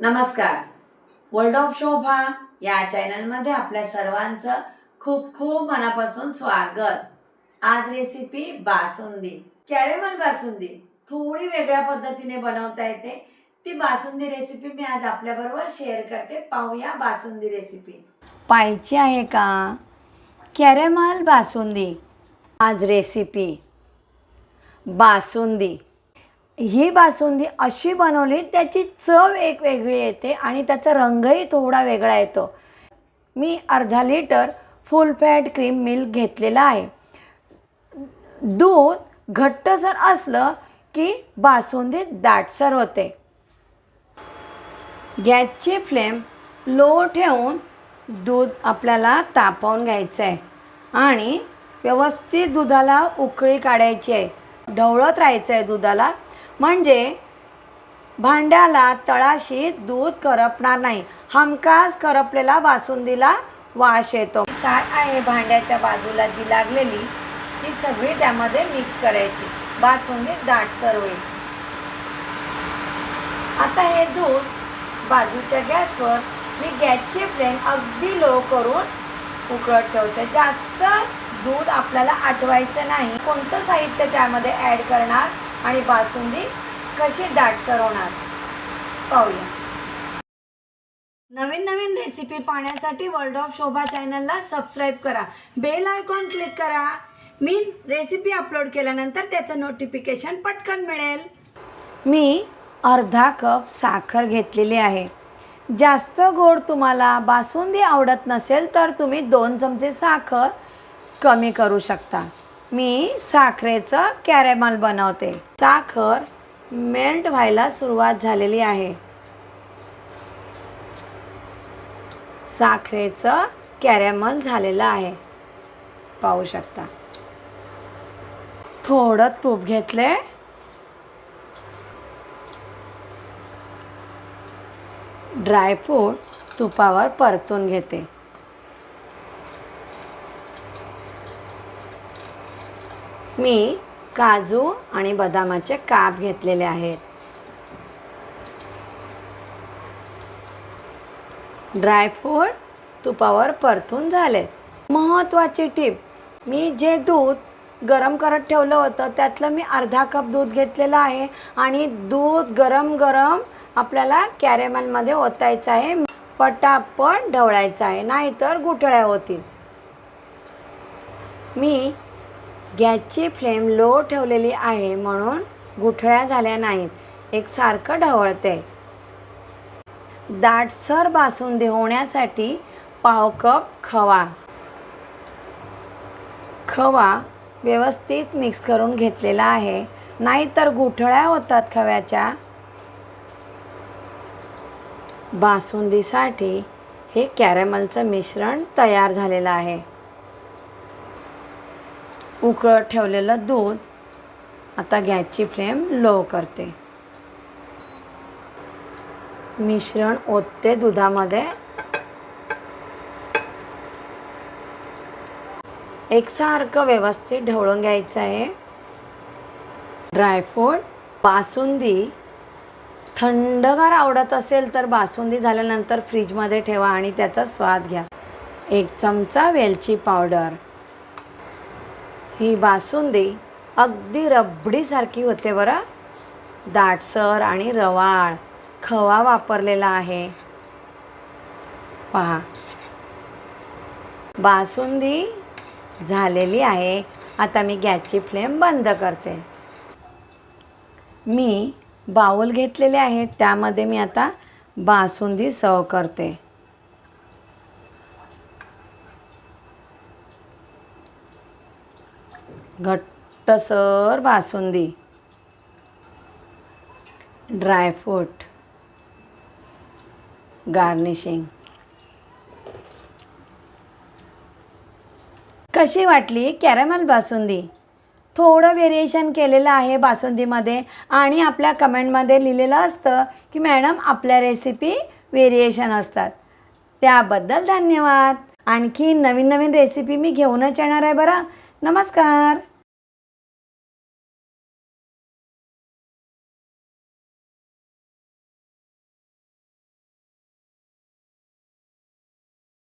नमस्कार. World of शोभा या चॅनलमध्ये आपल्या सर्वांचं खूप खूप मनापासून स्वागत. आज रेसिपी बासुंदी. कॅरेमल बासुंदी. थोडी वेगळ्या पद्धतीने बनवता येते. ती बासुंदी रेसिपी मी आज आपल्याबरोबर शेअर करते. पाहूया बासुंदी रेसिपी पाहिजे आहे का? कॅरेमल बासुंदी. आज रेसिपी बासुंदी. ही बासुंदी अशी बनवली त्याची चव एक वेगळी येते आणि त्याचा रंगही थोडा वेगळा येतो. मी अर्धा litre full fat cream milk घेतलेला आहे. दूध घट्टसर असलं की बासुंदी दाटसर होते. गॅसची फ्लेम लो ठेवून दूध आपल्याला तापवून घ्यायचं आहे आणि व्यवस्थित दुधाला उकळी काढायची आहे. ढवळत राहायचं आहे दुधाला. म्हणजे भांड्याला तळाशी दूध करपणार नाही. हमखास करपलेला बासुंदीला वास येतो. साय आहे भांड्याच्या बाजूला जी लागलेली ती सगळी त्यामध्ये मिक्स करायची. बासुंदी दाटसर होईल आता हे दूध बाजूच्या गॅसवर मी गॅसची फ्लेम अगदी लो करून उकळत ठेवते. जास्त दूध आपल्याला आटवायचं नाही. कोणतं साहित्य त्यामध्ये ॲड करणार? आणि बासुंदी कशी दाटसर होणार पाहूया. नवीन नवीन रेसिपी पाहण्यासाठी वर्ल्ड ऑफ शोभा चॅनलला सबस्क्राईब करा. बेल आयकॉन क्लिक करा. मी रेसिपी अपलोड केल्यानंतर त्याचं नोटिफिकेशन पटकन मिळेल. मी अर्धा कप साखर घेतलेली आहे. जास्त गोड तुम्हाला बासुंदी आवडत नसेल तर तुम्ही दोन चमचे साखर कमी करू शकता. मी साखरेचं कॅरेमल बनवते. साखर मेल्ट व्हायला सुरुवात झालेली आहे. साखरेचं कॅरेमल झालेलं आहे. पाहू शकता. थोडं तूप घेतले. ड्रायफ्रूट तुपावर परतून घेते. मी काजू आणि बदामाचे काप घेतलेले आहेत. ड्रायफ्रूट तुपावर परतून झालेत. महत्त्वाची टीप मी जे दूध गरम करत ठेवलं होतं त्यातलं मी अर्धा कप दूध घेतलेलं आहे आणि दूध गरम गरम आपल्याला कॅरेमलमध्ये ओतायचं आहे. पटापट ढवळायचं आहे नाहीतर गुठळ्या होतील. मी गॅसची फ्लेम लो ठेवलेली आहे म्हणून गुठळ्या झाल्या नाहीत. एकसारखं ढवळते. दाटसर बासुंदी होण्यासाठी पाव कप खवा. खवा व्यवस्थित मिक्स करून घेतलेला आहे. नाहीतर गुठळ्या होतात खव्याच्या. बासुंदीसाठी हे कॅरेमलचं मिश्रण तयार झालेलं आहे. उकळत ठेवलेलं दूध आता गॅसची फ्लेम लो करते. मिश्रण ओतते दुधामध्ये. एकसारखं व्यवस्थित ढवळून घ्यायचं आहे. ड्रायफ्रूट बासुंदी थंडगार आवडत असेल तर बासुंदी झाल्यानंतर फ्रीजमध्ये ठेवा आणि त्याचा स्वाद घ्या. एक चमचा वेलची पावडर. ही बासुंदी अगदी रबडीसारखी होते बरं. दाटसर आणि रवाळ खवा वापरलेला आहे. पहा. बासुंदी झालेली आहे. आता मी गॅसची फ्लेम बंद करते. मी बाउल घेतलेले आहेत. त्यामध्ये मी आता बासुंदी सर्व करते. घट्टसर बासुंदी. ड्रायफ्रूट गार्निशिंग कशी वाटली कॅरेमल बासुंदी? थोडं व्हेरिएशन केलेलं आहे बासुंदीमध्ये आणि आपल्या कमेंटमध्ये लिहिलेलं असतं की मॅडम आपल्या रेसिपी व्हेरिएशन असतात. त्याबद्दल धन्यवाद. आणखी नवीन नवीन रेसिपी मी घेऊनच येणार आहे बरं. नमस्कार.